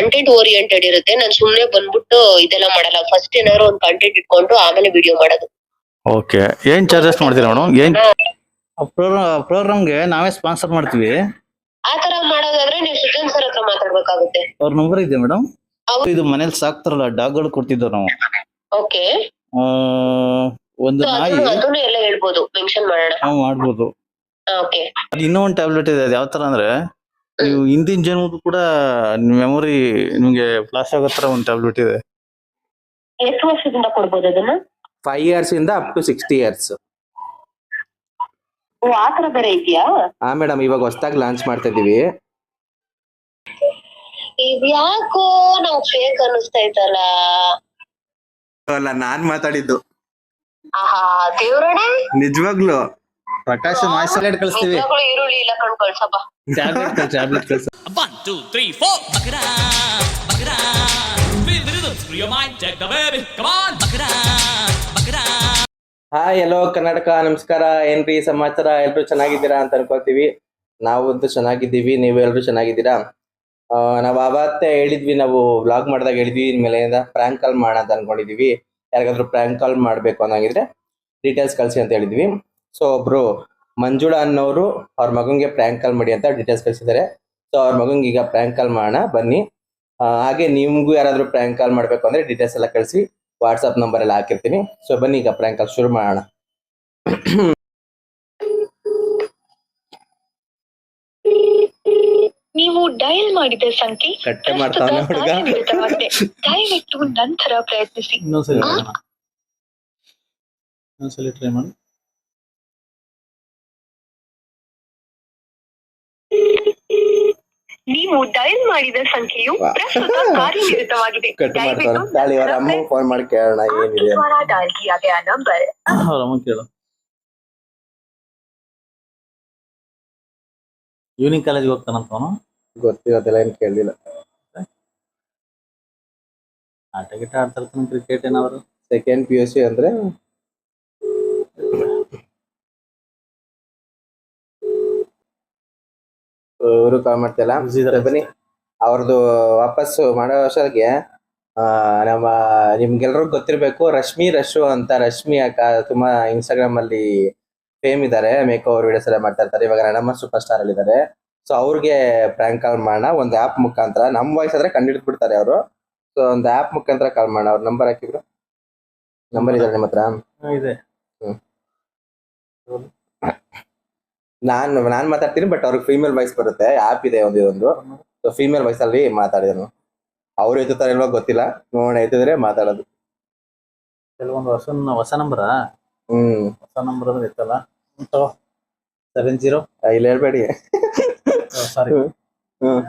Content oriented ಇರುತ್ತೆ. ನಾನು ಸುಮ್ನೆ ಬಂದ್ಬಿಟ್ಟು ಇದೆಲ್ಲ ಮಾಡಲ್ಲ. ಫಸ್ಟ್ ಏನಾದ್ರು ಒಂದು ಕಂಟೆಂಟ್ ಇಟ್ಕೊಂಡು ಆಮೇಲೆ ವಿಡಿಯೋ ಮಾಡೋದು. ಓಕೆ ಏನ್ ಚಾರ್ಜಸ್ ಮಾಡ್ತೀರಾ ಮೇಡಮ್ ಏನ್ ಪ್ರೋಗ್ರಾಮ್ ಪ್ರೋಗ್ರಾಮ್ಗೆ ನಾವೇ ಸ್ಪಾನ್ಸರ್ ಮಾಡ್ತೀವಿ. ಆ ತರ ಮಾಡೋದಾದ್ರೆ ನೀವು ಸುಜನ್ ಸರ್ ಹತ್ರ ಮಾತಾಡ್ಬೇಕಾಗುತ್ತೆ. ಅವ್ರ ನಂಬರ್ ಇದೆ ಮೇಡಮ್. ಇದು ಮನೇಲಿ ಸಾಕ್ತಾರಲ್ಲ ಡಾಗ್ಗಳು ಕೊಡ್ತಿದ್ದೋ ನಾವು. ಓಕೆ ಆ, ಒಂದು ನಾಯಿ. ಅದನ್ನು ಎಲ್ಲ ಹೇಳ್ಬೋದು. ಮೆನ್ಷನ್ ಮಾಡೋಣ. ನಾವು ಮಾಡ್ಬೋದು. ಓಕೆ ಅದು ಇನ್ನೂ ಒಂದು ಟ್ಯಾಬ್ಲೆಟ್ ಇದೆ ಅದು ಯಾವ ತರ ಅಂದ್ರೆ ನೀವು ಹಿಂದಿನ ಜನ್ಮದ್ದು ಕೂಡ ಮೆಮೊರಿ ನಿಮ್ಗೆ ಫ್ಲಾಶ್ ಆಗೋ ತರ ಒಂದು ಟ್ಯಾಬ್ಲೆಟ್ ಇದೆ. ಎಷ್ಟು ವರ್ಷದಿಂದ ಕೊಡ್ಬೋದು ಅದನ್ನ? ಫೈವ್ ಇಯರ್ಸ್ ಇಂದ ಅಪ್ ಟು ಸಿಕ್ಸ್ಟಿ ಇಯರ್ಸ್ ಓ ಆ ತರ ಬೇರೆ ಇದೆಯಾ? ಹಾ ಮೇಡಮ್ ಇವಾಗ ಹೊಸದಾಗಿ ಲಾಂಚ್ ಮಾಡ್ತಾ ಇದೀವಿ. ಇದ್ಯಾಕೋ ನಾವ್ ಫೇಕ್ ಅನಿಸ್ತಾ ಇತ್ತಲ್ಲ? ಅಲ್ಲ ನಾನ್ ಮಾತಾಡಿದ್ದು. ಆಹಾ ನಿಜವಾಗ್ಲು. ಪ್ರಕಾಶ್ ಮಾಯ್ಸಲೇಟ್ ಕಳಿಸ್ತೀವಿ. ನಿಜವಾಗ್ಲೂ ಈರುಳ್ಳಿ ಇಲ್ಲ ಕಣ್ ಕಳ್ಸಪ್ಪ. ಟ್ಯಾಬ್ಲೆಟ್ ಟ್ಯಾಬ್ಲೆಟ್ ಕಳ್ಸಿ. ಒನ್ ಟೂ ತ್ರೀ ಫೋರ್ ಬಕರ ಬಕರ. Feel the rhythm, free your mind, check the baby. Come on, bakra, bakra. Hi ಎಲ್ಲೋ ಕರ್ನಾಟಕ ನಮಸ್ಕಾರ. ಏನ್ರಿ ಸಮಾಚಾರ? ಎಲ್ರು ಚೆನ್ನಾಗಿದ್ದೀರಾ ಅಂತ ಅನ್ಕೋತೀವಿ ನಾವಂತೂ ಚೆನ್ನಾಗಿದ್ದೀವಿ. ನೀವು ಎಲ್ರು ಚೆನ್ನಾಗಿದ್ದೀರಾ? ನಾವು ನಾವ್ ಆವತ್ತೇ ಹೇಳಿದ್ವಿ ನಾವು ವ್ಲಾಗ್ ಮಾಡಿದಾಗ ಹೇಳಿದ್ವಿ ಇನ್ಮೇಲೆಯಿಂದ ಪ್ರ್ಯಾಂಕ್ ಕಾಲ್ ಮಾಡೋಣ ಅಂತ ಅನ್ಕೊಂಡಿದೀವಿ. ಯಾರಿಗಾದ್ರೂ ಪ್ರ್ಯಾಂಕ್ ಕಾಲ್ ಮಾಡಬೇಕು ಅನ್ನಂಗಿದ್ರೆ ಡೀಟೇಲ್ಸ್ ಕಳಿಸಿ ಅಂತ ಹೇಳಿದ್ವಿ. ಸೊ ಒಬ್ರು ಮಂಜುಳಾ ಅನ್ನೋರು ಅವ್ರ ಮಗಂಗೆ ಪ್ರ್ಯಾಂಕ್ ಕಾಲ್ ಮಾಡಿ ಅಂತ ಡೀಟೇಲ್ಸ್ ಕಳಿಸಿದ್ದಾರೆ. ಸೊ ಅವ್ರ ಮಗಂಗೆ ಈಗ ಪ್ರ್ಯಾಂಕ್ ಕಾಲ್ ಮಾಡೋಣ ಬನ್ನಿ. ಹಾಗೆ ನಿಮ್ಗೂ ಯಾರಾದರೂ ಪ್ರ್ಯಾಂಕ್ ಕಾಲ್ ಮಾಡಬೇಕು ಅಂದ್ರೆ ಡೀಟೇಲ್ಸ್ ಎಲ್ಲ ಕಳಿಸಿ ವಾಟ್ಸಪ್ ನಂಬರ್ ಎಲ್ಲ ಹಾಕಿರ್ತೀನಿ. ಸೊ ಬನ್ನಿ ಈಗ ಪ್ರ್ಯಾಂಕ್ ಕಾಲ್ ಶುರು ಮಾಡೋಣ. ನೀವು ಡಯಲ್ ಮಾಡಿದ ಸಂಖ್ಯೆ ದಯವಿಟ್ಟು ನಂತರ ಪ್ರಯತ್ನಿಸಿ. ಇನ್ನೊಂದ್ಸಲಿ ಟ್ರೈ ಮಾಡಿ. ನೀವು ಡಯಲ್ ಮಾಡಿದ ಸಂಖ್ಯೆಯು ವಾ. ಪ್ರಸ್ತುತ ಕಾರ್ಯನಿರತವಾಗಿದೆ ಕಟ್ ಮಾಡ್ತಾನೆ ದಯವಿಟ್ಟು ತಾಳಿ ಅವ್ರ ಅಮ್ಮ ಫೋನ್ ಮಾಡಿ ಕೇಳೋಣ ಏನಿದೆ ಅಂತ. द्वारा डायल किया गया नंबर ಅವ್ರ ಅಮ್ಮ ಕೇಳು ಈವ್ನಿಂಗ್ ಕಾಲೇಜ್ಗೆ ಹೋಗ್ತಾನಂತ ಅವನು ಗೊತ್ತಿರೋದೆಲ್ಲ ಏನ್ ಕೇಳಿಲ್ಲ ಆಟ ಗಿಟ ಆಡ್ತಾ ಇರ್ತಾನೆ ಕ್ರಿಕೆಟ್ ಏನಾದ್ರು ಸೆಕೆಂಡ್ ಪಿ ಯು ಸಿ ಅಂದ್ರೆ ಇವರು ಕಾಲ್ ಮಾಡ್ತಿಲ್ಲ. ಬನ್ನಿ ಅವ್ರದ್ದು ವಾಪಸ್ ಮಾಡೋ ವರ್ಷಕ್ಕೆ ನಮ್ಮ ನಿಮ್ಗೆಲ್ರಿಗೂ ಗೊತ್ತಿರ್ಬೇಕು ರಶ್ಮಿ ರಶು ಅಂತ ರಶ್ಮಿ ಅಕ್ಕ ತುಂಬಾ ಇನ್ಸ್ಟಾಗ್ರಾಮ್ ಅಲ್ಲಿ ಫೇಮ್ ಇದಾರೆ ಮೇಕ್ ಓವರ್ ವಿಡಿಯೋಸ್ ಎಲ್ಲ ಮಾಡ್ತಾ ಇರ್ತಾರೆ. ಇವಾಗ ರಣಮ್ಮ ಸೂಪರ್ ಸ್ಟಾರ್ ಅಲ್ಲಿ ಸೊ ಅವ್ರಿಗೆ ಪ್ರ್ಯಾಂಕ್ ಕಾಲ್ ಮಾಡೋಣ ಒಂದು ಆಪ್ ಮುಖಾಂತರ. ನಮ್ಮ ವಾಯ್ಸ್ ಆದ್ರೆ ಕಂಡು ಬಿಡ್ತಾರೆ ಅವರು. ಸೊ ಒಂದು ಆಪ್ ಮುಖಾಂತರ ಕಾಲ್ ಮಾಡೋಣ. ಅವ್ರ ನಂಬರ್ ಹಾಕಿದ್ರು. ನಂಬರ್ ಇದಾರೆ ನಿಮ್ಮ ಹತ್ರ ಇದೆ. ನಾನ್ ನಾನ್ ಮಾತಾಡ್ತೀನಿ ಬಟ್ ಅವ್ರಿಗೆ ಫೀಮೇಲ್ ವಾಯ್ಸ್ ಬರುತ್ತೆ. ಆಪ್ ಇದೆ ಒಂದು ಇದೊಂದು. ಸೊ ಫೀಮೇಲ್ ವಾಯ್ಸ್ ಅಲ್ಲಿ ಮಾತಾಡಿದನು ಅವ್ರು ಎತ್ತುತ್ತಾರೆ ಇಲ್ವಾ ಗೊತ್ತಿಲ್ಲ. ನೋಡೋಣ ಎತ್ತಿದ್ರೆ ಮಾತಾಡೋದು. ಕೆಲವೊಂದು ಹೊಸ ಹೊಸ ನಂಬರ? ಹ್ಮ್. ಹೊಸ ನಂಬರ್ ಅಂದ್ರೆ ಇತ್ತಲ್ಲ? ಸೆವೆನ್ ಜೀರೋ ಇಲ್ಲ ಹೇಳ್ಬೇಡಿ. Sorry hmm.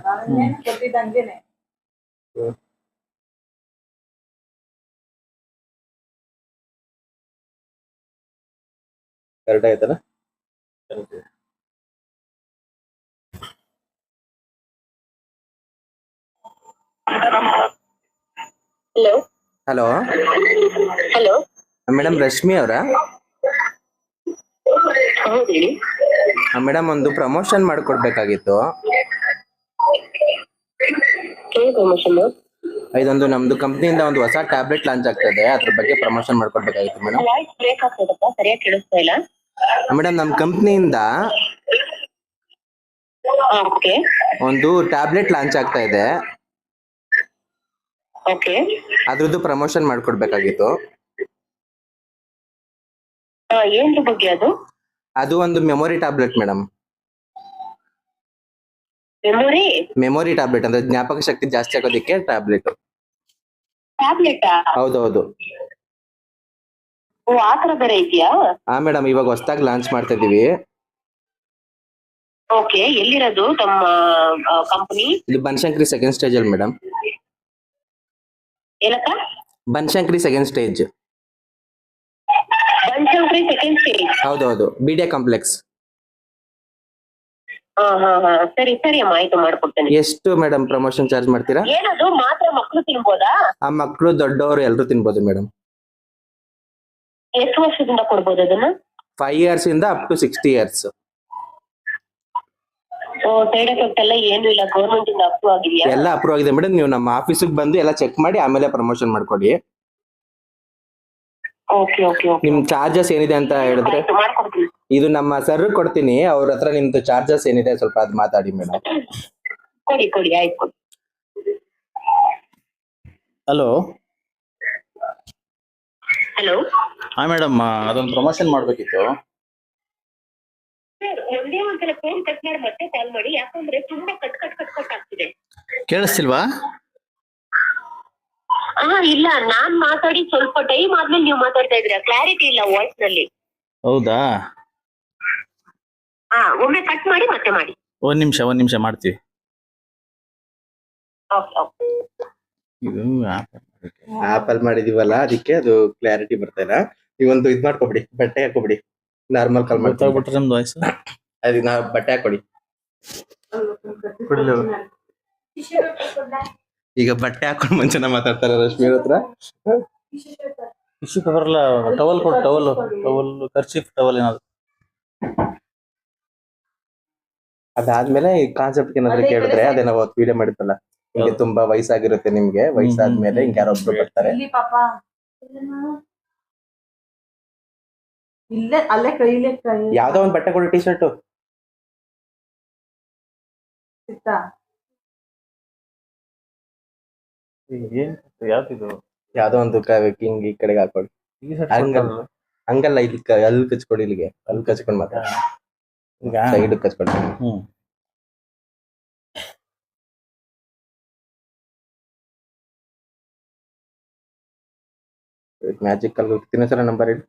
ಕರೆಕ್ಟ್ ಆಯ್ತಲ್ಲ hello hello hello madam Rashmi ಅವರಾ? ಮೇಡಮ್ ಒಂದು ಪ್ರಮೋಷನ್ ಮಾಡಿಕೊಡ್ಬೇಕಾಗಿತ್ತು. ಇದೊಂದು ನಮ್ದು ಕಂಪ್ನಿಯಿಂದ ಒಂದು ಹೊಸ ಟ್ಯಾಬ್ಲೆಟ್ ಲಾಂಚ್ ಆಗ್ತದೆ. ಅದ್ರ ಬಗ್ಗೆ ಪ್ರಮೋಷನ್ ಮಾಡ್ಕೊಡ್ಬೇಕಾಗಿತ್ತು ಮೇಡಮ್ ವಾಯ್ಸ್ ಬ್ರೇಕ್ ಆಗ್ತದಪ್ಪ ಸರಿಯಾಗಿ ಕೇಳಿಸ್ತಾ ಇಲ್ಲ. ಮೇಡಮ್ ನಮ್ಮ ಕಂಪ್ನಿಯಿಂದ ಒಂದು ಟ್ಯಾಬ್ಲೆಟ್ ಲಾಂಚ್ ಆಗ್ತಾ ಇದೆ. ಓಕೆ ಅದ್ರದ್ದು ಪ್ರಮೋಷನ್ ಮಾಡ್ಕೊಡ್ಬೇಕಾಗಿತ್ತು. ಏನ್ರ ಬಗ್ಗೆ ಅದು? ಅದು ಒಂದು memory tablet madam memory memory tablet ಅಂದ್ರೆ ಜ್ಞಾಪಕ ಶಕ್ತಿ ಜಾಸ್ತಿ ಆಗೋದಕ್ಕೆ ಟ್ಯಾಬ್ಲೆಟ್ ಟ್ಯಾಬ್ಲೆಟ್ ಹೌದು ಓ ಆ ತರ ಬೇರೆ ಇದೆಯಾ? ಹಾ ಮೇಡಮ್ ಇವಾಗ ಹೊಸದಾಗಿ ಲಾಂಚ್ ಮಾಡ್ತಾ ಇದೀವಿ. ಓಕೆ ಎಲ್ಲಿರೋದು ತಮ್ಮ ಕಂಪನಿ ಇದು ಬನಶಂಕರಿ ಸೆಕೆಂಡ್ ಸ್ಟೇಜ್ ಅಲ್ಲಿ ಮೇಡಮ್ ಏನಕ್ಕ? Banashankari second stage Banashankari second stage ಹೌದೌದು ಬಿಡಿ ಕಾಂಪ್ಲೆಕ್ಸ್ ಸರಿ ಸರಿ ಅಮ್ಮ ಆಯ್ತು ಮಾಡ್ಕೊಡ್ತೇನೆ. ಎಷ್ಟು ಮೇಡಮ್ ಪ್ರಮೋಷನ್ ಚಾರ್ಜ್ ಮಾಡ್ತೀರಾ? ಏನದು ಮಾತ್ರ ಮಕ್ಕಳು ತಿನ್ಬೋದಾ? ಆ ಮಕ್ಕಳು ದೊಡ್ಡವರು ಎಲ್ಲರೂ ತಿನ್ಬೋದು ಮೇಡಮ್ ಎಷ್ಟು ವರ್ಷದಿಂದ ಕೊಡ್ಬೋದು ಅದನ್ನ? ಫೈವ್ ಇಯರ್ಸ್ ಇಂದ up to sixty years side effect ಎಲ್ಲ ಏನು ಇಲ್ಲ. ಗೌರ್ಮೆಂಟ್ ಇಂದ ಅಪ್ರೂವ್ ಆಗಿದೆಯಾ? ಎಲ್ಲ ಅಪ್ರೂವ್ ಆಗಿದೆ ಮೇಡಮ್ ನೀವು ನಮ್ಮ ಆಫೀಸಿಗೆ ಬಂದು ಎಲ್ಲ ಚೆಕ್ ಮಾಡಿ ಆಮೇಲೆ ಪ್ರಮೋಷನ್ ಮಾಡ್ಕೊಡಿ. ಓಕೆ ಓಕೆ ಓಕೆ ನಿಮ್ ಚಾರ್ಜಸ್ ಏನಿದೆ ಅಂತ ಹೇಳಿದ್ರೆ? ಮಾಡ್ಕೊಡ್ತೀನಿ. ಇದು ನಮ್ಮ ಸರ್ ಕೊಡ್ತೀನಿ. ಅವ್ರ ಹತ್ರ ನಿಮ್ದು ಚಾರ್ಜಸ್ ಏನಿದೆ ಸ್ವಲ್ಪ ಅದ್ ಮಾತಾಡಿ ಮೇಡಮ್ ಕೊಡಿ ಕೊಡಿ ಆಯ್ತು ಕೊಡಿ. ಹಲೋ ಹಲೋ ಹಾ ಮೇಡಮ್ ಅದೊಂದು ಪ್ರಮೋಷನ್ ಮಾಡ್ಬೇಕಿತ್ತು. ಒಂದೇ ಒಂದ್ಸಲ ಫೋನ್ ಕಟ್ ಮಾಡಿ ಮತ್ತೆ ಕಾಲ್ ಮಾಡಿ. ಯಾಕಂದ್ರೆ ತುಂಬಾ ಕಟ್ ಕಟ್ ಕಟ್ ಕಟ್ ಆಗ್ತಿದೆ. ಕೇಳಿಸ್ತಿಲ್ವಾ? ಹಾ ಇಲ್ಲ. ನಾನ್ ಮಾತಾಡಿ ಸ್ವಲ್ಪ ಟೈಮ್ ಆದ್ಮೇಲೆ ನೀವು ಮಾತಾಡ್ತಾ ಇದ್ರೆ ಕ್ಲಾರಿಟಿ ಇಲ್ಲ ವಾಯ್ಸ್ನಲ್ಲಿ. ಹೌದಾ? ಹಾ ಒಮ್ಮೆ ಕಟ್ ಮಾಡಿ ಮತ್ತೆ ಮಾಡಿ. ಒಂದ್ ನಿಮಿಷ ಒಂದ್ ನಿಮಿಷ ಮಾಡ್ತೀವಿ. ಓಕೆ ಓಕೆ ಇದು ಆಪಲ್ ಮಾಡಿದೀವಲ್ಲ ಅದಕ್ಕೆ ಅದು ಕ್ಲಾರಿಟಿ ಬರ್ತಾ ಇಲ್ಲ ನೀವೊಂದು ಇದ್ ಮಾಡ್ಕೊಬಿಡಿ ಬಟ್ಟೆ ಹಾಕೊಬಿಡಿ. ನಾರ್ಮಲ್ ಕಾಲ್ ಮಾಡ್ತಾರೆ ನಮ್ದು ವಾಯ್ಸ್ ಅದಕ್ಕೆ ನಾ ಬಟ್ಟೆ ಹಾಕೊಡಿ. ಈಗ ಬಟ್ಟೆ ಹಾಕೊಂಡು ಮುಂಚೆನ ಮಾತಾಡ್ತಾರ ರಶ್ಮಿ ಹತ್ರ. ಟಿಶ್ಯೂ ಪೇಪರ್ ಎಲ್ಲ ಟವಲ್ ಕೊಡು ಟವಲ್ ಟವಲ್ ಖರ್ಚಿಫ್ ಟವಲ್ ಏನಾದ್ರು. ಅದಾದ್ಮೇಲೆ ಈ ಕಾನ್ಸೆಪ್ಟ್ ಏನಾದ್ರು ಕೇಳಿದ್ರೆ ಅದೇ ನಾವು ವಿಡಿಯೋ ಮಾಡಿದ್ವಲ್ಲ. ಹಿಂಗೆ ತುಂಬಾ ವಯಸ್ಸಾಗಿರುತ್ತೆ ನಿಮ್ಗೆ. ವಯಸ್ಸಾದ್ಮೇಲೆ ಹಿಂಗೆ ಯಾರೊಬ್ರು ಬರ್ತಾರೆ. ಇಲ್ಲಿ ಅಲ್ಲೇ ಕೈಲೇ ಕೈ ಯಾವ್ದೋ ಒಂದ್ ಬಟ್ಟೆ ಕೊಡು ಟಿ ಶರ್ಟ್ ಸಿಗ್ತಾ ಏನ್ ಯಾವ್ದಿದು ಯಾವ್ದೋ ಒಂದು ಹಿಂಗ್ ಈ ಕಡೆಗೆ ಹಾಕೊಳ್ಳಿ ಹಂಗಲ್ಲ ಹಂಗಲ್ಲ ಇಲ್ಲಿ ಕ- ಅಲ್ಲಿ ಕಚ್ಕೊಡಿ ಇಲ್ಲಿಗೆ. ಅಲ್ಲಿ ಕಚ್ಕೊಂಡ್ ಮಾತಾಡ ಈಗ ಸೈಡ್ ಕಚ್ಕೊಡಿ. ಹ್ಮ್. ಮ್ಯಾಜಿಕ್ ಅಲ್ಲಿ ತಿನ್ನ ಸಲ ನಂಬರ್ ಹೇಳಿ.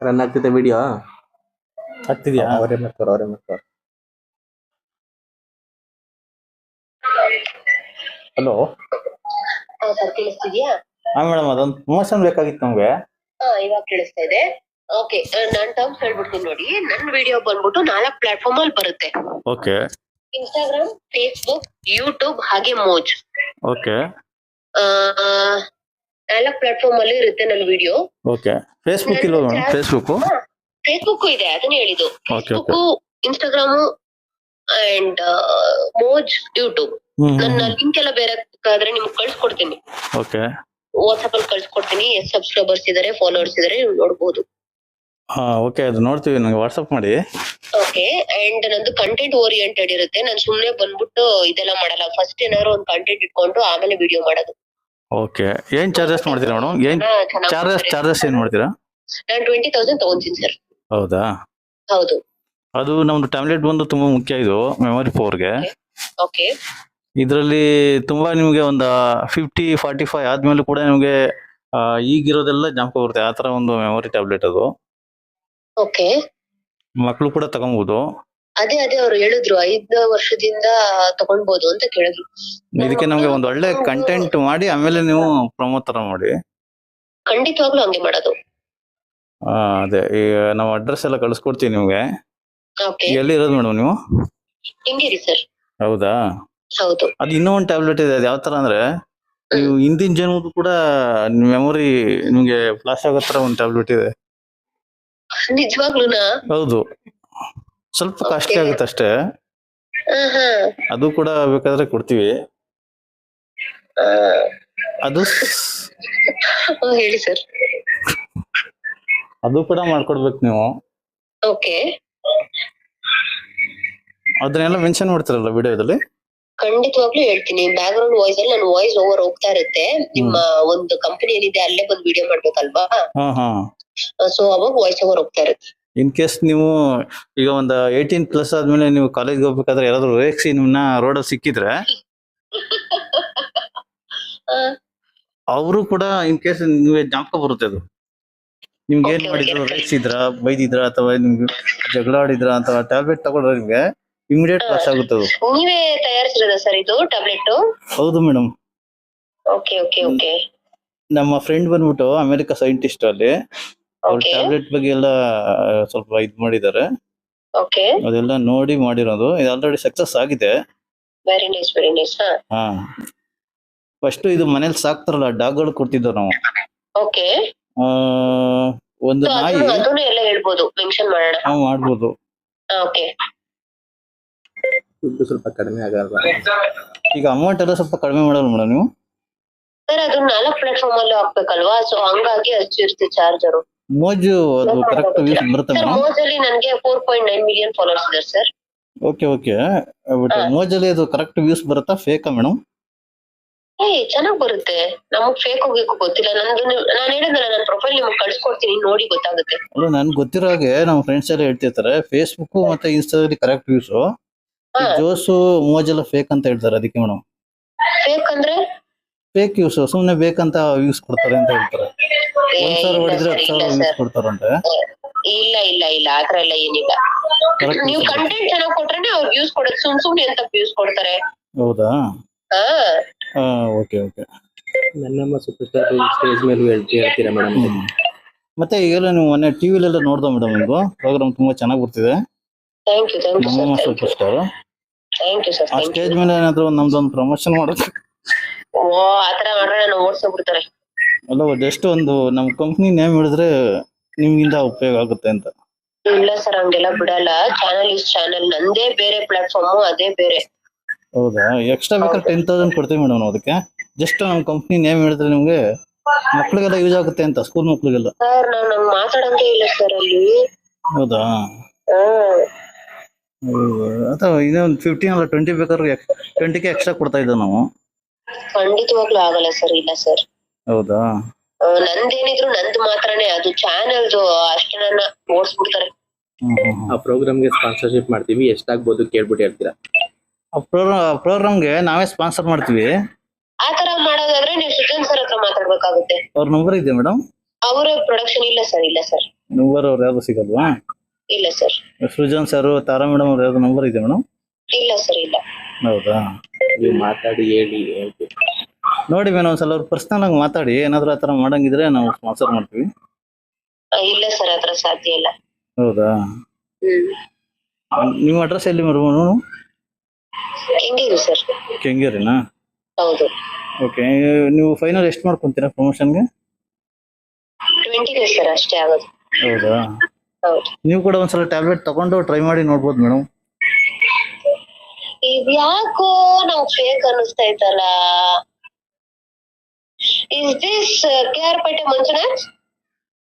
ರನ್ ಆಗ್ತಿದೆ ವಿಡಿಯೋ ಆಗ್ತಿದ್ಯಾ? ಅವರೇ ಮಾಡ್ತಾರ ಅವರೇ ಮಾಡ್ತಾರ. ಹಲೋ ಸರ್ ಕೇಳಿಸ್ತಿದ್ಯಾ? ಹಾ ಮೇಡಮ್ ಅದೊಂದು ಪ್ರಮೋಷನ್ ಬೇಕಾಗಿತ್ತು ನಮ್ಗೆ. ಹಾ ಇವಾಗ ಕೇಳಿಸ್ತಾ ಇದೆ. ಓಕೆ ನಾನ್ ಟರ್ಮ್ಸ್ ಹೇಳ್ಬಿಡ್ತೀನಿ ನೋಡಿ. ನನ್ ವಿಡಿಯೋ ಬಂದ್ಬಿಟ್ಟು ನಾಲ್ಕ್ ಪ್ಲಾಟ್ಫಾರ್ಮ್ ಅಲ್ಲಿ ಬರುತ್ತೆ. ಓಕೆ ಇನ್ಸ್ಟಾಗ್ರಾಮ್ ಫೇಸ್ಬುಕ್ ಯೂಟ್ಯೂಬ್ ಹಾಗೆ ಮೋಜ್. ಓಕೆ ಆ, ನಾಲ್ಕ್ ಪ್ಲಾಟ್ಫಾರ್ಮ್ ಅಲ್ಲಿ ಇರುತ್ತೆ ನನ್ನ ವಿಡಿಯೋ ಓಕೆ ಫೇಸ್ಬುಕ್ ಇಲ್ವಾ ಮೇಡಮ್ ಫೇಸ್ಬುಕ್ ಫೇಸ್ಬುಕ್ ಇದೆ ಅದನ್ನ ಹೇಳಿದ್ದು. Facebook Instagram and Moj YouTube ನನ್ನ ಲಿಂಕ್ ಎಲ್ಲ ಬೇರೆ ಆದ್ರೆ ನಿಮ್ಗೆ ಕಳ್ಸ್ಕೊಡ್ತೀನಿ. ಓಕೆ ವಾಟ್ಸ್ಆಪ್ ಅಲ್ಲಿ ಕಳ್ಸ್ಕೊಡ್ತೀನಿ. ಎಷ್ಟು ಸಬ್ಸ್ಕ್ರೈಬರ್ಸ್ ಇದಾರೆ ಫಾಲೋವರ್ಸ್ ಇದಾರೆ ನೀವು ನೋಡಬಹುದು ಹಾ ಓಕೆ ಅದು ನೋಡ್ತೀವಿ ನನಗೆ ವಾಟ್ಸಪ್ ಮಾಡಿ. ಓಕೆ ಅಂಡ್ ನಂದು ಕಂಟೆಂಟ್ ಓರಿಯೆಂಟೆಡ್ ಇರುತ್ತೆ. ನಾನು ಸುಮ್ಮನೆ ಬಂದ್ಬಿಟ್ಟು ಇದೆಲ್ಲ ಮಾಡಲ್ಲ. ಫಸ್ಟ್ ಏನಾದ್ರು ಒಂದು ಕಂಟೆಂಟ್ ಇಟ್ಕೊಂಡು ಆಮೇಲೆ ವಿಡಿಯೋ ಮಾಡೋದು. ಓಕೆ. ಏನ್ ಚಾರ್ಜಸ್ ಮಾಡ್ತೀರಾ ಮೇಡಮ್? ಏನ್ ಚಾರ್ಜಸ್. ಚಾರ್ಜಸ್ ಏನ್ ಮಾಡ್ತೀರಾ? ನಾನು ಟ್ವೆಂಟಿ ತೌಸಂಡ್ ತಗೊಂತೀನಿ ಸರ್. ಹೌದಾ? ಹೌದು. ಅದು ನಮ್ದು ಟ್ಯಾಬ್ಲೆಟ್ ಬಂದು ತುಂಬಾ ಮುಖ್ಯ ಇದು ಮೆಮೊರಿ ಫೋರ್ಗೆ ಓಕೆ ಇದರಲ್ಲಿ ತುಂಬಾ ನಿಮಗೆ ಒಂದು ಫಿಫ್ಟಿ ಫಾರ್ಟಿ ಫೈವ್ ಆದ್ಮೇಲೆ ಕೂಡ ನಿಮಗೆ ಈಗಿರೋದೆಲ್ಲ ಜ್ಞಾಪಕ ಬರುತ್ತೆ. ಆ ತರ ಒಂದು ಮೆಮೊರಿ ಟ್ಯಾಬ್ಲೆಟ್ ಅದು. ಓಕೆ ಮಕ್ಕಳು ಕೂಡ ತಗೊಬಹುದು ಅದೇ ಅದೇ ಅವ್ರು ಹೇಳಿದ್ರು ಐದ್ ವರ್ಷದಿಂದ ತಗೊಳ್ಬಹುದು ಅಂತ ಕೇಳಿದ್ರು. ಇದಕ್ಕೆ ನಮ್ಗೆ ಒಂದ್ ಒಳ್ಳೆ ಕಂಟೆಂಟ್ ಮಾಡಿ ಆಮೇಲೆ ನೀವು ಪ್ರಮೋ ತರ ಮಾಡಿ. ಖಂಡಿತವಾಗ್ಲೂ ಹಂಗೆ ಮಾಡೋದು. ಆ, ಅದೇ ಈಗ ನಾವು ಅಡ್ರೆಸ್ ಎಲ್ಲ ಕಳಿಸ್ಕೊಡ್ತೀವಿ ನಿಮ್ಗೆ. ಓಕೆ ಎಲ್ಲಿ ಇರೋದು ಮೇಡಮ್ ನೀವು? ಹಿಂಗಿರಿ ಸರ್. ಹೌದಾ? ಹೌದು. ಅದು ಇನ್ನೂ ಒಂದು ಟ್ಯಾಬ್ಲೆಟ್ ಇದೆ ಅದು ಯಾವ ತರ ಅಂದ್ರೆ ನೀವು ಹಿಂದಿನ ಜನ್ಮದ್ದು ಕೂಡ ಮೆಮೊರಿ ನಿಮ್ಗೆ ಫ್ಲಾಶ್ ಆಗೋ ತರ ಒಂದು ಟ್ಯಾಬ್ಲೆಟ್ ಇದೆ. ನಿಜವಾಗ್ಲೂನಾ? ಹೌದು. ಸ್ವಲ್ಪ ಕಾಸ್ಟ್ಲಿ ಆಗುತ್ತೆ ಅಷ್ಟೇ. ಅದು ಕೂಡ ಬೇಕಾದ್ರೆ ಕೊಡ್ತೀವಿ. ಅದು ಹೇಳಿ ಸರ್. ಅದು ಕೂಡ ಮಾಡ್ಕೊಡ್ಬೇಕು ನೀವು. ಓಕೆ. ಅದನ್ನೆಲ್ಲ ಮೆನ್ಷನ್ ಮಾಡ್ತಿರಲ್ಲ ವಿಡಿಯೋದಲ್ಲಿ? ಖಂಡಿತವಾಗ್ಲೂ ಹೇಳ್ತೀನಿ. ಬ್ಯಾಕ್ ಗ್ರೌಂಡ್ ವಾಯ್ಸ್ ಅಲ್ಲಿ ನನ್ನ ವಾಯ್ಸ್ ಓವರ್ ಹೋಗ್ತಾ ಇರುತ್ತೆ. ನಿಮ್ಮ ಒಂದು ಕಂಪನಿ ಏನಿದೆ ಅಲ್ಲೇ ಬಂದು ವಿಡಿಯೋ ಮಾಡ್ಬೇಕಲ್ವಾ? ಸೊ ಅವಾಗ ವಾಯ್ಸ್ ಓವರ್ ಹೋಗ್ತಾ ಇರುತ್ತೆ. ಇನ್ ಕೇಸ್ ನೀವು ಈಗ ಒಂದು ಏಯ್ಟೀನ್ ಪ್ಲಸ್ ಆದ್ಮೇಲೆ ನೀವು ಕಾಲೇಜ್ಗೆ ಹೋಗ್ಬೇಕಾದ್ರೆ ಯಾರಾದ್ರೂ ರೇಕ್ಸಿ ನಿಮ್ಮನ್ನ ರೋಡಲ್ಲಿ ಸಿಕ್ಕಿದ್ರೆ ಅವರು ಕೂಡ ಇನ್ ಕೇಸ್ ನಿಮಗೆ ಜ್ಞಾಪಕ ಬರುತ್ತೆ ಅದು. ನಿಮ್ಗೆ ಏನ್ ಮಾಡಿದ್ರು. ರೇಕ್ಸಿದ್ರ ಬೈದಿದ್ರ ಅಥವಾ ನಿಮ್ಗೆ ಜಗಳ ಆಡಿದ್ರ ಅಂತ ಟ್ಯಾಬ್ಲೆಟ್ ತಗೊಂಡ್ರೆ ನಿಮ್ಗೆ ಇಮಿಡಿಯೇಟ್ ಪಾಸ್ ಆಗುತ್ತೆ ಅದು. ನೀವೇ ತಯಾರಿಸಿರೋದ ಸರ್ ಇದು ಟ್ಯಾಬ್ಲೆಟ್ ಹೌದು ಮೇಡಮ್ ಓಕೆ ಓಕೆ ಓಕೆ ನಮ್ಮ ಫ್ರೆಂಡ್ ಬಂದ್ಬಿಟ್ಟು ಅಮೆರಿಕ ಸೈಂಟಿಸ್ಟ್ ಅಲ್ಲಿ ಅವ್ರ ಟ್ಯಾಬ್ಲೆಟ್ ಬಗ್ಗೆ ಎಲ್ಲ ಸ್ವಲ್ಪ ಇದ್ ಮಾಡಿದ್ದಾರೆ. ಓಕೆ ಅದೆಲ್ಲ ನೋಡಿ ಮಾಡಿರೋದು. ಇದು ಆಲ್ರೆಡಿ ಸಕ್ಸಸ್ ಆಗಿದೆ. ವೆರಿ ನೈಸ್ ವೆರಿ ನೈಸ್ ಹಾ. ಹಾ. ಫಸ್ಟ್ ಇದು ಮನೇಲಿ ಸಾಕ್ತಾರಲ್ಲ ಡಾಗ್ಗಳು ಕೊಡ್ತಿದ್ದೋ ನಾವು. ಓಕೆ ಆ, ಒಂದು ನಾಯಿ ಅದನ್ನು ಎಲ್ಲ ಹೇಳ್ಬೋದು ಮೆನ್ಷನ್ ಮಾಡೋಣ. ನಾವು ಮಾಡ್ಬೋದು. ಓಕೆ ದುಡ್ಡು ಸ್ವಲ್ಪ ಕಡಿಮೆ ಆಗಲ್ವಾ? ಈಗ ಅಮೌಂಟ್ ಎಲ್ಲ ಸ್ವಲ್ಪ ಕಡಿಮೆ ಮಾಡಲ್ಲ ಮೇಡಮ್ ನೀವು? ಸರ್ ಅದು ನಾಲ್ಕು ಪ್ಲಾಟ್ಫಾರ್ಮ್ ಅಲ್ಲೂ ಹಾಕ್ಬೇಕಲ್ವಾ? ಸೊ ಹಂಗಾಗಿ ಅಷ್ಟು ಇರುತ್ತೆ ಚಾರ್ಜರು ಮೋಜು ಅದು ಕರೆಕ್ಟ್ ವ್ಯೂಸ್ ಬರುತ್ತೆ ಮೇಡಮ್? ಮೋಜಲ್ಲಿ ನನಗೆ four point nine million followers ಇದೆ ಸರ್ ಓಕೆ ಓಕೆ ಬಟ್. ಮೋಜಲ್ಲಿ ಅದು ಕರೆಕ್ಟ್ ವ್ಯೂಸ್ ಬರುತ್ತಾ ಫೇಕಾ ಮೇಡಮ್? ಏ ಚೆನ್ನಾಗಿ ಬರುತ್ತೆ. ನಮಗೆ ಫೇಕ್ ಹೋಗಬೇಕು ಗೊತ್ತಿಲ್ಲ. ನಂದು ನಾನು ಹೇಳಿದ್ರೆ ನನ್ನ ಪ್ರೊಫೈಲ್ ನಿಮಗೆ ಕಳ್ಸ್ಕೊಡ್ತೀನಿ ನೋಡಿ ಗೊತ್ತಾಗುತ್ತೆ. ಅಲ್ಲ ನನ್ಗೆ ಗೊತ್ತಿರೋ ಹಾಗೆ ನಮ್ಮ ಫ್ರೆಂಡ್ಸ್ ಎಲ್ಲ ಹೇಳ್ತಿರ್ತಾರೆ ಫೇಸ್ಬುಕ್ ಮತ್ತೆ ಇನ್ಸ್ಟಾದಲ್ಲಿ ಕರೆಕ್ಟ್ ವ್ಯೂಸ್ ಜೋಸು ಮೋಜೆಲ್ಲ ಫೇಕ್ ಅಂತ ಹೇಳ್ತಾರೆ ಅದಕ್ಕೆ ಮೇಡಮ್. ಫೇಕ್ ಅಂದ್ರೆ? ಫೇಕ್ ವ್ಯೂಸ್ ಸುಮ್ಮನೆ ಬೇಕಂತ ವ್ಯೂಸ್ ಕೊಡ್ತಾರೆ ಅಂತ ಹೇಳ್ತಾರೆ. ಒಂದ್ ಸಾವಿರ ಇಲ್ಲ ಹೊಡಿದ್ರೆ ಹತ್ತು ಇಲ್ಲ ಸಾವಿರ ವ್ಯೂಸ್ ಕೊಡ್ತಾರಂತೆ. ಇಲ್ಲ ಇಲ್ಲ ಇಲ್ಲ ಆತರ ಎಲ್ಲ ಏನಿಲ್ಲ. Correct ನೀವು sir. ಕಂಟೆಂಟ್ ಚೆನ್ನಾಗ್ ಕೊಟ್ರೇನೆ ಅವ್ರು ವ್ಯೂಸ್ ಕೊಡೋದು. ಸುಮ್ ಸುಮ್ನೆ ಅಂತ ವ್ಯೂಸ್ ಕೊಡ್ತಾರೆ? ಹೌದಾ? ಹಾ. ಓಕೆ ಓಕೆ ನನ್ನಮ್ಮ ಸೂಪರ್ ಸ್ಟಾರ್ ಸ್ಟೇಜ್ ಮೇಲೆ ಹೇಳ್ತೀರಾ ಮೇಡಮ್ ಮತ್ತೆ ಈಗೆಲ್ಲ ನೀವು ಮೊನ್ನೆ ಟಿವಿಲೆಲ್ಲ ನೋಡ್ದೆ ಮೇಡಮ್ ನೀವು? ಪ್ರೋಗ್ರಾಮ್ ತುಂಬಾ ಚೆನ್ನಾಗಿ ಬರ್ತಿದೆ. ಥ್ಯಾಂಕ್ ಯು ಥ್ಯಾಂಕ್ ಯು ನಮ್ಮಮ್ಮ sir super star thank you sir ಆ ಥ್ಯಾಂಕ್ ಯು ಸ್ಟೇಜ್ ಮೇಲೆ ಏನಾದ್ರು ಒಂದ್ ನಮ್ದೊಂದು ಪ್ರಮೋಷನ್ ಮಾಡೋದು? ಓ ಆತರ ಮಾಡ್ರೆ ನಾನು ಓಡ್ಸೋಗ್ಬಿಡ್ತಾರೆ. ಅಲ್ಲ ಜಸ್ಟ್ ಒಂದು ನಮ್ಮ ಕಂಪ್ನಿ ನೇಮ್ ಹಿಡಿದ್ರೆ ನಿಮ್ಗಿಂದ ಉಪಯೋಗ ಆಗುತ್ತೆ ಅಂತ. ಇಲ್ಲ ಸರ್ ಹಂಗೆಲ್ಲ ಬಿಡಲ್ಲ. ಚಾನಲ್ ಇಸ್ ಚಾನಲ್ ನಂದೇ ಬೇರೆ ಪ್ಲಾಟ್ಫಾರ್ಮ್ ಅದೇ ಬೇರೆ. ಹೌದಾ? ಎಕ್ಸ್ಟ್ರಾ ಬೇಕಾದ್ರೆ ಟೆನ್ ತೌಸಂಡ್ ಕೊಡ್ತೀವಿ ಮೇಡಮ್ ಅದಕ್ಕೆ. ಜಸ್ಟ್ ನಮ್ಮ ಕಂಪ್ನಿ ನೇಮ್ ಹೇಳಿದ್ರೆ ನಿಮ್ಗೆ ಮಕ್ಳಿಗೆಲ್ಲ ಯೂಸ್ ಆಗುತ್ತೆ ಅಂತ ಸ್ಕೂಲ್ ಮಕ್ಳಿಗೆಲ್ಲ. ಸರ್ ನಾನು ಮಾತಾಡಂಗೆ ಇಲ್ಲ ಸರ್ ಅಲ್ಲಿ. ಹೌದಾ? ಹ್ಮ್. ಅಥವಾ ಇನ್ನೊಂದು ಫಿಫ್ಟೀನ್ ಅಲ್ಲ ಟ್ವೆಂಟಿ ಬೇಕಾದ್ರೆ ಟ್ವೆಂಟಿಗೆ ಎಕ್ಸ್ಟ್ರಾ ಕೊಡ್ತಾ ಇದ್ದೀವಿ ನಾವು? ಖಂಡಿತವಾಗ್ಲೂ ಆಗಲ್ಲ ಸರ್ ಇಲ್ಲ ಸರ್ ಹೌದಾ? ನಂದೇನಿದ್ರು ನಂದು ಮಾತ್ರನೇ ಅದು ಚಾನೆಲ್ ಅಷ್ಟೇ ನನ್ನ ಓಡಿಸ್ಬಿಡ್ತಾರೆ ಆ ಪ್ರೋಗ್ರಾಮ್ಗೆ ಸ್ಪಾನ್ಸರ್ಶಿಪ್ ಮಾಡ್ತೀವಿ ಎಷ್ಟಾಗ್ಬೋದು ಕೇಳ್ಬಿಟ್ಟು ಹೇಳ್ತೀರಾ? ಆ ಪ್ರೋಗ್ರಾಮ್ಗೆ ನಾವೇ ಸ್ಪಾನ್ಸರ್ ಮಾಡ್ತೀವಿ. ಆತರ ಮಾಡೋದಾದ್ರೆ ನೀವು ಸುಜನ್ ಸರ್ ಹತ್ರ ಮಾತಾಡ್ಬೇಕಾಗುತ್ತೆ. ಅವ್ರ ನಂಬರ್ ಇದೆ ಮೇಡಮ್ ಅವರ ಪ್ರೊಡಕ್ಷನ್ ಇಲ್ಲ ಸರ್ ಇಲ್ಲ ಸರ್. ನಂಬರ್ ಅವ್ರು ಯಾವ್ದು ಸಿಗಲ್ವಾ? ಇಲ್ಲ sir. Srujan sir Tara madam ಅವ್ರ ಯಾವ್ದು ನಂಬರ್ ಇದೆ ಮೇಡಮ್ ಇಲ್ಲ ಸರ್ ಇಲ್ಲ. ಹೌದಾ? ನೀವು ಮಾತಾಡಿ ಹೇಳಿ ಹೇಳ್ತೀವಿ. ನೋಡಿ ಮೇಡಮ್ ಒಂದ್ಸಲ ಅವ್ರು ಪರ್ಸನಲ್ ಆಗಿ ಮಾತಾಡಿ ಏನಾದ್ರೂ ಆತರ ಮಾಡಂಗಿದ್ರೆ ನಾವು ಸ್ಪಾನ್ಸರ್ ಮಾಡ್ತೀವಿ. ಇಲ್ಲ ಸರ್ ಸಾಧ್ಯ ಇಲ್ಲ. ಹೌದಾ? ಹ್ಮ್. ನಿಮ್ಮ ಅಡ್ರೆಸ್ ಎಲ್ಲಿ ಮೇಡಮ್ ಹೆಂಗಿದೆ ಸರ್. ಕೆಂಗೇರಿನಾ? ಹೌದು. ಓಕೆ ನೀವು ಫೈನಲ್ ಎಷ್ಟು ಮಾಡ್ಕೊಂತೀರಾ ಪ್ರಮೋಷನ್ಗೆ ಸರ್ ಅಷ್ಟೇ ಆಗೋದು. ಹೌದಾ? ಹೌದು. ನೀವು ಕೂಡ ಒಂದ್ಸಲ ಟ್ಯಾಬ್ಲೆಟ್ ತಗೊಂಡು ಟ್ರೈ ಮಾಡಿ ನೋಡ್ಬೋದು ಮೇಡಮ್. ಇದ್ಯಾಕೋ ನಾವು ಫೇಕ್ ಅನ್ನಿಸ್ತಾ ಇತ್ತಲ್ಲ. Is this K R Pete Manjunath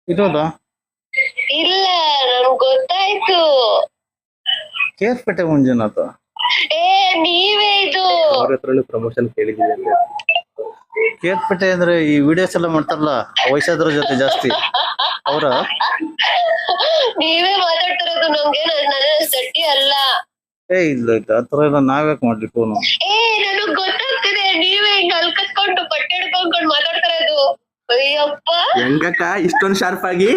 ಇದೌದಾ ಇಲ್ಲ ನನ್ಗ್ ಗೊತ್ತಾಯ್ತು. ಕೇರ್ಪೇಟೆ ಮಂಜುನಾಥ ಏ ನೀವೇ ಇದು. ಅವ್ರ ಹತ್ರನೂ ಪ್ರಮೋಷನ್ ಕೇಳಿದ್ದೀನಿ ಅಂತ. ಕೇರ್ಪೇಟೆ ಅಂದ್ರೆ ಈ ವಿಡಿಯೋಸ್ ಎಲ್ಲ ಮಾಡ್ತಾರಲ್ಲ ವಯಸ್ಸಾದ್ರ ಜೊತೆ ಜಾಸ್ತಿ. ಅವರ? ನೀವೇ ಮಾತಾಡ್ತಿರೋದು ನಮ್ಗೆ ನನ್ನ ಸಟ್ಟಿ ಅಲ್ಲ. ಏ ಇಲ್ಲ ಆತರ ಎಲ್ಲ ನಾವ್ಯಾಕೆ ಮಾಡ್ಲಿ ಫೋನು ಏ ನನಗ್ ಗೊತ್ತಾಗ್ತಿದೆ ನೀವೇ ಹಿಂಗ್ ಅಲ್ಕತ್ಕೊಂಡು ಮಾತಾಡ್ತಾರೆ ಅದು ಅಯ್ಯಪ್ಪ. ಹೆಂಗಕ್ಕ ಇಷ್ಟೊಂದು ಶಾರ್ಪ್ ಆಗಿ?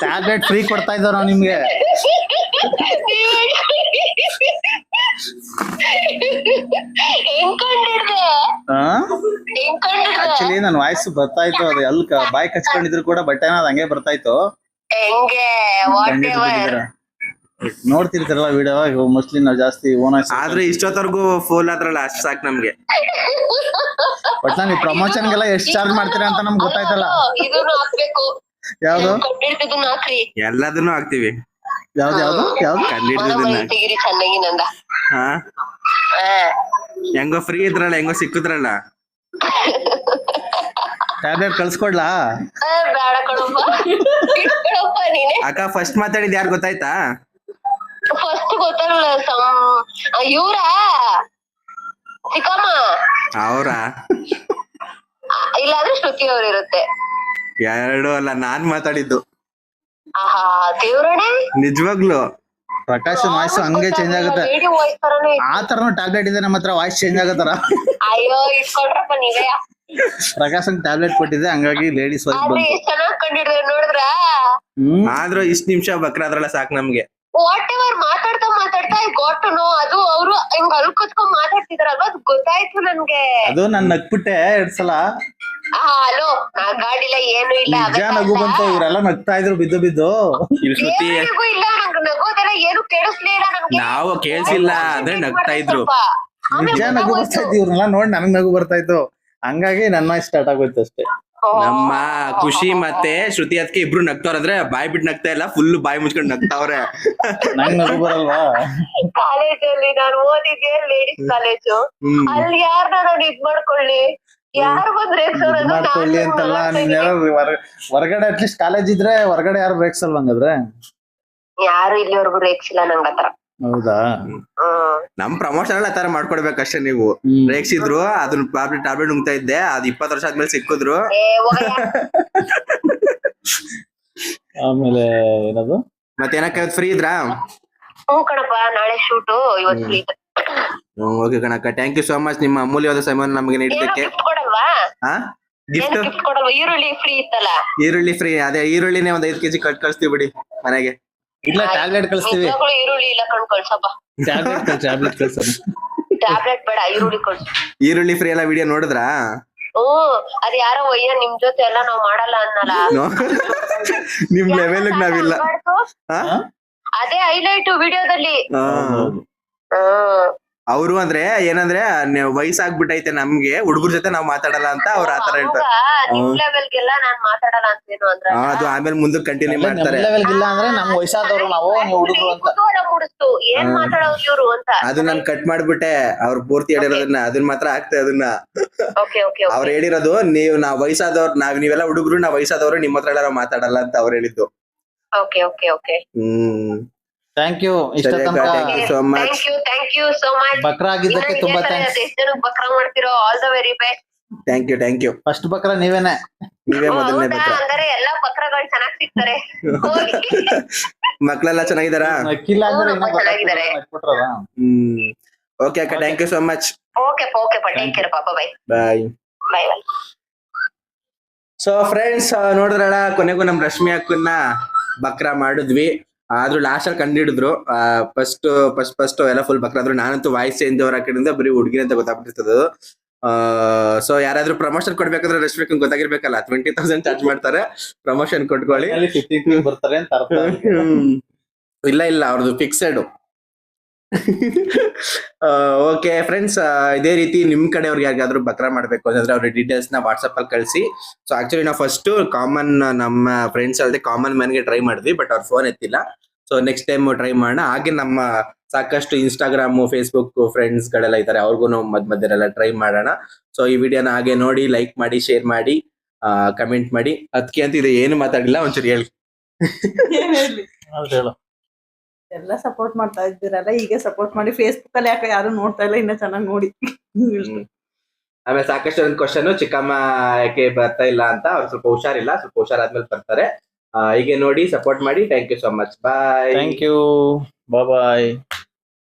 ಟ್ಯಾಬ್ಲೆಟ್ ಫ್ರೀ ಕೊಡ್ತಾ ಇದ್ದಾರ ನಿಮ್ಗೆ? ಆಕ್ಚುಲಿ ನನ್ನ ವಾಯ್ಸ್ ಬರ್ತಾ ಇತ್ತು ಅದು ಎಲ್ ಬಾಯ್ ಕಚ್ಕೊಂಡಿದ್ರು ಕೂಡ ಬಟ್ಟೆ ಅನ್ನೋದು ಹಂಗೆ ಬರ್ತಾ ಇತ್ತು. ನೋಡ್ತಿರ್ತಾರಲ್ಲ ವಿಡಿಯೋ ಮೋಸ್ಟ್ಲಿ ನಾವು ಜಾಸ್ತಿ ಓನ್ ಆದ್ರೆ ಇಷ್ಟೊತ್ತವರೆಗೂ ಫೋನ್ ಆದ್ರಲ್ಲ ಅಷ್ಟ್ ಸಾಕ್ ನಮ್ಗೆ. ಬಟ್ ನಾನು ಪ್ರಮೋಷನ್ಗೆಲ್ಲ ಎಷ್ಟು ಚಾರ್ಜ್ ಮಾಡ್ತೀರಾ ಅಂತ ನಮ್ಗೆ ಗೊತ್ತಾಯ್ತಲ್ಲ. ಇದನ್ನು ಹಾಕ್ಬೇಕು. ಯಾವ್ದು? ಹಾಕ್ರಿ. ಎಲ್ಲದನ್ನು ಹಾಕ್ತಿವಿ. ಯಾವ್ದು ಯಾವ್ದು ಯಾವ್ದು? ಮನ ಕಂಡಿಡ್ದನ್ನ ಮನೆ ತೆಗಿರಿ ಚೆನ್ನಾಗಿ ನಂದ. ಹಾ? ಹಾ. ಹೆಂಗೋ ಫ್ರೀ ಇದ್ರಲ್ಲ ಹೆಂಗೋ ಸಿಕ್ಕಿದ್ರಲ್ಲ. ಟ್ಯಾಬ್ಲೆಟ್ ಕಳ್ಸ್ಕೊಡ್ಲಾ? ಆ, ಬೇಡ ಕಣಪ್ಪ. ಇಟ್ಕೊಳಪ್ಪ ನೀನೆ ಅಕ್ಕ ಫಸ್ಟ್ ಮಾತಾಡಿದ್ ಯಾರು ಗೊತ್ತಾಯ್ತಾ? ಫಸ್ಟ್ ಗೊತ್ತಾಗಲ್ಲ ಸಮ್ ಇವ್ರ? ಚಿಕ್ಕಮ್ಮ? ಅವ್ರ? ಇಲ್ಲಾಂದ್ರೆ ಶ್ರುತಿ ಅವ್ರ ಇರುತ್ತೆ ಎರಡು ಅಲ್ಲ ನಾನ್ ಮಾತಾಡಿದ್ದು. ಆಹಾ ದೇವ್ರणे ನಿಜವಾಗ್ಲು. ಪ್ರಕಾಶ್ ವಾಯ್ಸ್ ಹಂಗೆ ಚೇಂಜ್ ಆಗುತ್ತೆ. ರೇಡಿಯೋ ವಾಯ್ಸ್ ತರನೇ ಆ ತರನು ಟ್ಯಾಬ್ಲೆಟ್ ಇದೆ ನಮ್ಮ ಹತ್ರ ವಾಯ್ಸ್ ಚೇಂಜ್ ಆಗತ್ತಾರ ಅಯ್ಯೋ ನೀವೇ. ಪ್ರಕಾಶ್ ಟ್ಯಾಬ್ಲೆಟ್ ಕೊಟ್ಟಿದೆ ಹಂಗಾಗಿ ಲೇಡೀಸ್ ವಾಯ್ಸ್ ಆದ್ರೆ ಬಂತು. ಎಷ್ಟ್ ಚೆನ್ನಾಗ್ ಕಂಡಿಡಿದ್ರೆ ನೋಡಿದ್ರ? ಹ್ಮ್. ಆದ್ರೂ ಇಷ್ಟ್ ನಿಮಿಷ ಬಕ್ರಾದ್ರಲ್ಲ ಸಾಕ್ ನಮ್ಗೆ. ವಾಟ್ ಎವರ್ ಮಾತಾಡ್ತಾ ಮಾತಾಡ್ತಾ ಐ ಗಾಟ್ ಟು ನೋ ಅದು ಅವರು ಹಿಂಗ್ ಅಲ್ಲಿ ಕುತ್ಕೊಂಡ್ ಮಾತಾಡ್ತಿದಾರಲ್ವಾ? ಅದು ಗೊತ್ತಾಯ್ತು ನನ್ಗೆ. ಅದು ನನ್ ನಗ್ಬಿಟ್ಟೆ ಎರಡ್ ಸಲ. ಹಲೋ ನಾ ಗಾಡಿಲ್ಲ ಏನು ಇಲ್ಲ ನಿಜ ನಗು ಬಂತು ಇವರೆಲ್ಲ ನಗ್ತಾ ಇದ್ರು ಬಿದ್ದು ಬಿದ್ದು. ಇಲ್ಲಿ ಶ್ರುತಿ. ದೇವ್ರಿಗೂ ಇಲ್ಲ ನಂಗ್ ನಗೋದೆಲ್ಲ ಏನು ಕೇಳಿಸ್ಲೇ ಇಲ್ಲ ನಾವು ಕೇಳ್ಸಿಲ್ಲ ಅಂದ್ರೆ ನಗ್ತಾ ಇದ್ರು. ನಿಜ ನಗು ಬರ್ತಾ ಇತ್ತು ಇವ್ರನ್ನೆಲ್ಲ ನೋಡಿ ನನಗ್ ನಗು ಬರ್ತಾ ಇತ್ತು. ಹಂಗಾಗಿ ನನ್ನ ಸ್ಟಾರ್ಟ್ ಆಗೋಯ್ತು ಅಷ್ಟೇ. ನಮ್ಮ ಖುಷಿ ಮತ್ತೆ ಶ್ರುತಿ ಅದಕ್ಕೆ ಇಬ್ರು ನಗ್ತಾವ್ರಂದ್ರೆ ಬಾಯ್ ಬಿಟ್ಟು ನಗ್ತಾ ಇಲ್ಲ ಫುಲ್ ಬಾಯಿ ಮುಚ್ಕೊಂಡು ನಗ್ತಾವ್ರೆ. ನಂಗ್ ನಗು ಬರಲ್ವಾ? ಕಾಲೇಜಲ್ಲಿ ನಾನು ಓದಿದ್ದೆ ಲೇಡೀಸ್ ಕಾಲೇಜು ಅಲ್ಲಿ ಯಾರ್ ನಾನು ಇದ್ ಮಾಡ್ಕೊಳ್ಳಿ? ಯಾರು ಬಂದ್ರೆ ಇದ್ ಮಾಡ್ಕೊಳ್ಳಿ ಅಂತಲ್ಲ ಯಾರು ಹೊರಗಡೆ ಅಟ್ಲೀಸ್ಟ್ ಕಾಲೇಜ್ ಇದ್ರೆ ಹೊರಗಡೆ ಯಾರು ಬ್ರೇಕ್ಸ್ ಹಂಗಾದ್ರೆ? ಯಾರು ಇಲ್ಲಿವರೆಗೂ ಇಲ್ಲ ನಂಗ್ ಆತರ ಹೌದಾ? ನಮ್ ಪ್ರಮೋಷನ್ ಎಲ್ಲ ತರ ಮಾಡ್ಕೊಡ್ಬೇಕಷ್ಟೇ ನೀವು. ರೇಗ್ಸಿದ್ರು ಅದನ್ನ ಟ್ಯಾಬ್ಲೆಟ್ ಟ್ಯಾಬ್ಲೆಟ್ ನುಂಗ್ತಾ ಇದ್ದೆ ಅದ್ ಇಪ್ಪತ್ ವರ್ಷ ಆದ್ಮೇಲೆ ಸಿಕ್ಕಿದ್ರು. ಆಮೇಲೆ ಏನದು? ಮತ್ತೇನಕ್ಕ ಫ್ರೀ ಇದ್ರಾ? ಹ್ಞೂ ಕಣಪ್ಪ ನಾಳೆ ಶೂಟು ಇವತ್ತು ಇದೆ. ಓಕೆ ಕಣಕ್ಕ. ಥ್ಯಾಂಕ್ ಯು ಸೋ ಮಚ್ ನಿಮ್ಮ ಅಮೂಲ್ಯವಾದ ಸಮಯ ನಮಗೆ ನೀಡಿದ್ದಕ್ಕೆ ಗಿಫ್ಟ್ ಕೊಡಲ್ವಾ? ಹಾ ಗಿಫ್ಟ್ ಗಿಫ್ಟ್ ಕೊಡಲ್ವಾ? ಈರುಳ್ಳಿ ಫ್ರೀ ಇತ್ತಲ್ಲ? ಈರುಳ್ಳಿ ಫ್ರೀ ಅದೇ ಈರುಳ್ಳಿನೇ ಒಂದ್ ಐದ್ ಕೆಜಿ ಕಟ್ ಕಳಿಸ್ತೀವಿ ಬಿಡಿ ಮನೆಗೆ. ಇಲ್ಲ ಟ್ಯಾಬ್ಲೆಟ್ ಕಳಿಸ್ತೀವಿ. ಈರುಳ್ಳಿ ಇಲ್ಲ ಕಣ್ ಕಳ್ಸಪ್ಪ. ಟ್ಯಾಬ್ಲೆಟ್ ಕಳ್ಸಿ ಟ್ಯಾಬ್ಲೆಟ್ ಕಳ್ಸ. ಟ್ಯಾಬ್ಲೆಟ್ ಬೇಡ ಈರುಳ್ಳಿ ಕಳ್ಸು ಈರುಳ್ಳಿ ಫ್ರೀ ಎಲ್ಲ ವಿಡಿಯೋ ನೋಡಿದ್ರಾ? ಓ ಅದ್ ಯಾರೋ ಒಯ್ಯ ನಿಮ್ ಜೊತೆ ಎಲ್ಲ ನಾವ್ ಮಾಡಲ್ಲ ಅನ್ನಲ್ಲ. ನಿಮ್ ಲೆವೆಲ್ ನಾವಿಲ್ಲ ಅದೇ ಹೈಲೈಟ್ ವಿಡಿಯೋದಲ್ಲಿ ಅವ್ರು ಅಂದ್ರೆ ಏನಂದ್ರೆ ವಯಸ್ಸಾಗ್ಬಿಟ್ಟೈತೆ ನಮ್ಗೆ ಹುಡುಗರ ಜೊತೆ ನಾವ್ ಮಾತಾಡಲ್ಲ ಅಂತ ಅವ್ರ ಆತರ ಹೇಳ್ತಾರೆ. ಅದು ಆಮೇಲೆ ಮುಂದಕ್ಕೆ ಕಂಟಿನ್ಯೂ ಮಾಡ್ತಾರೆ. ಲೆವೆಲ್ ಇಲ್ಲ ಅಂದ್ರೆ ನಮ್ ವಯಸ್ಸಾದವ್ರು ನಾವು ನೀವು ಹುಡುಗರು ಅಂತ. ಕುತೂಹಲ ಮೂಡಿಸ್ತು. ಏನ್ ಮಾತಾಡೋದು ಇವ್ರು ಅಂತ. ಅದು ನಾನ್ ಕಟ್ ಮಾಡ್ಬಿಟ್ಟೆ. ಅವ್ರ ಪೂರ್ತಿ ಹೇಳಿರೋದನ್ನ ಅದನ್ನ ಮಾತ್ರ ಆಗ್ತದೆ ಅದನ್ನ. ಓಕೆ ಓಕೆ ಅವ್ರು ಹೇಳಿರೋದು ನೀವು ನಾವ್ ವಯಸ್ಸಾದವ್ರು ನಾವ್ ನೀವೆಲ್ಲ ಹುಡುಗರು ನಾವ್ ವಯಸ್ಸಾದವ್ರು ನಿಮ್ಮ ಹತ್ರ ಮಾತಾಡಲ್ಲ ಅಂತ ಅವ್ರು ಹೇಳಿದ್ದು. Okay okay okay hmm. Thank you ಇಷ್ಟ ತನಕ thank you so much. Thank you thank you so much ಬಕ್ರ ಆಗಿದ್ದಕ್ಕೆ ತುಂಬಾ ಥ್ಯಾಂಕ್ಸ್ ಬಕ್ರ ಮಾಡ್ತಿರೋ all the very best thank you thank you first ಬಕ್ರ ನೀವೇನೆ. ನೀವೇ ಮೊದಲನೇ ಹೌದಾ? ಪತ್ರ ಹಂಗಾರೆ ಎಲ್ಲಾ ಬಕ್ರಗಳು ಚೆನ್ನಾಗ್ ಸಿಗ್ತಾರೆ. ಹೋಗಿ. ಮಕ್ಳೆಲ್ಲ ಚೆನ್ನಾಗಿದಾರಾ ಅಕ್ಕಿಲ್ಲ ಅಂದ್ರೆ ಹ್ಮ್, ಚೆನ್ನಾಗಿದ್ದಾರೆ. ಕೊಟ್ರಲ್ಲ ಹ್ಮ್. ಓಕೆ ಅಕ್ಕ thank you so much okay okay take care ಪಾಪ bye bye bye bye so friends ನೋಡಿದ್ರಲ್ಲ ಕೊನೆಗೂ ನಮ್ ರಶ್ಮಿ ಅಕ್ಕನ್ನ ಬಕ್ರ ಮಾಡಿದ್ವಿ. ಆದ್ರೂ ಲಾಸ್ಟ್ ಅಲ್ಲಿ ಕಂಡು ಹಿಡಿದ್ರು ಫಸ್ಟ್ ಫಸ್ಟ್ ಫಸ್ಟ್ ಎಲ್ಲ ಫುಲ್ ಬಕ್ರ. ಆದ್ರೂ ನಾನಂತೂ ವಾಯ್ಸ್ ಚೇಂಜ್ ಅವರ ಕಡೆಯಿಂದ ಬರೀ ಹುಡುಗಿ ಅಂತ ಗೊತ್ತಾಗ್ಬಿಟ್ಟಿರ್ತದ ಸೊ ಯಾರಾದ್ರೂ ಪ್ರಮೋಷನ್ ಕೊಡ್ಬೇಕಾದ್ರೆ ರೆಸ್ಟ್ ಬೇಕು ಗೊತ್ತಾಗಿರ್ಬೇಕಲ್ಲ. ಟ್ವೆಂಟಿ ತೌಸಂಡ್ ಚಾರ್ಜ್ ಮಾಡ್ತಾರೆ. ಪ್ರಮೋಷನ್ ಕೊಟ್ಕೊಳ್ಳಿ. ಬರ್ತಾರೆ. ಇಲ್ಲ ಇಲ್ಲ ಅವ್ರದ್ದು ಫಿಕ್ಸೆಡ್ ಓಕೆ ಫ್ರೆಂಡ್ಸ್ ಇದೇ ರೀತಿ ನಿಮ್ ಕಡೆಯವ್ರಿಗೆ ಯಾರಿಗಾದ್ರೂ ಬಕ್ರ ಮಾಡ್ಬೇಕು ಅಂತಂದ್ರೆ ಅವ್ರ ಡೀಟೇಲ್ಸ್ನ ವಾಟ್ಸ್ಆಪ್ ಅಲ್ಲಿ ಕಳಿಸಿ. ಸೊ ಆಕ್ಚುಲಿ ನಾವು ಫಸ್ಟ್ ಕಾಮನ್ ನಮ್ಮ ಫ್ರೆಂಡ್ಸ್ ಅಲ್ಲದೆ ಕಾಮನ್ ಮ್ಯಾನ್ಗೆ ಟ್ರೈ ಮಾಡಿದ್ವಿ ಬಟ್ ಅವ್ರ ಫೋನ್ ಎತ್ತಿಲ್ಲ. ಸೊ ನೆಕ್ಸ್ಟ್ ಟೈಮ್ ಟ್ರೈ ಮಾಡೋಣ. ಹಾಗೆ ನಮ್ಮ ಸಾಕಷ್ಟು ಇನ್ಸ್ಟಾಗ್ರಾಮ್ ಫೇಸ್ಬುಕ್ ಫ್ರೆಂಡ್ಸ್ ಗಳೆಲ್ಲ ಇದಾರೆ ಅವ್ರಿಗೂ ನಾವು ಮಧ್ಯ ಮಧ್ಯೆಲ್ಲ ಟ್ರೈ ಮಾಡೋಣ. ಸೊ ಈ ವಿಡಿಯೋನ ಹಾಗೆ ನೋಡಿ ಲೈಕ್ ಮಾಡಿ ಶೇರ್ ಮಾಡಿ ಕಮೆಂಟ್ ಮಾಡಿ. ಅದಕ್ಕೆ ಅಂತ ಇದು ಏನು ಮಾತಾಡಿಲ್ಲ ಒಂಚೂರು ಹೇಳಿ. ಏನ್ ಹೇಳಿ ಹೇಳು. ಎಲ್ಲ ಸಪೋರ್ಟ್ ಮಾಡ್ತಾ ಇದ್ದೀರಲ್ಲ ಈಗ ಸಪೋರ್ಟ್ ಮಾಡಿ ಫೇಸ್ಬುಕ್ ಅಲ್ಲಿ ಯಾಕೆ ಯಾರು ನೋಡ್ತಾ ಇಲ್ಲ ಇನ್ನ ಚೆನ್ನಾಗಿ ನೋಡಿ. ಆಮೇಲೆ ಸಾಕಷ್ಟು ಒಂದು ಕ್ವಶನ್ ಚಿಕ್ಕಮ್ಮ ಯಾಕೆ ಬರ್ತಾ ಇಲ್ಲ ಅಂತ ಅವ್ರು ಸ್ವಲ್ಪ ಹುಷಾರಿಲ್ಲ ಸ್ವಲ್ಪ ಹುಷಾರಾದ್ಮೇಲೆ ಬರ್ತಾರೆ. ಹೀಗೆ ನೋಡಿ ಸಪೋರ್ಟ್ ಮಾಡಿ thank you so much bye thank you bye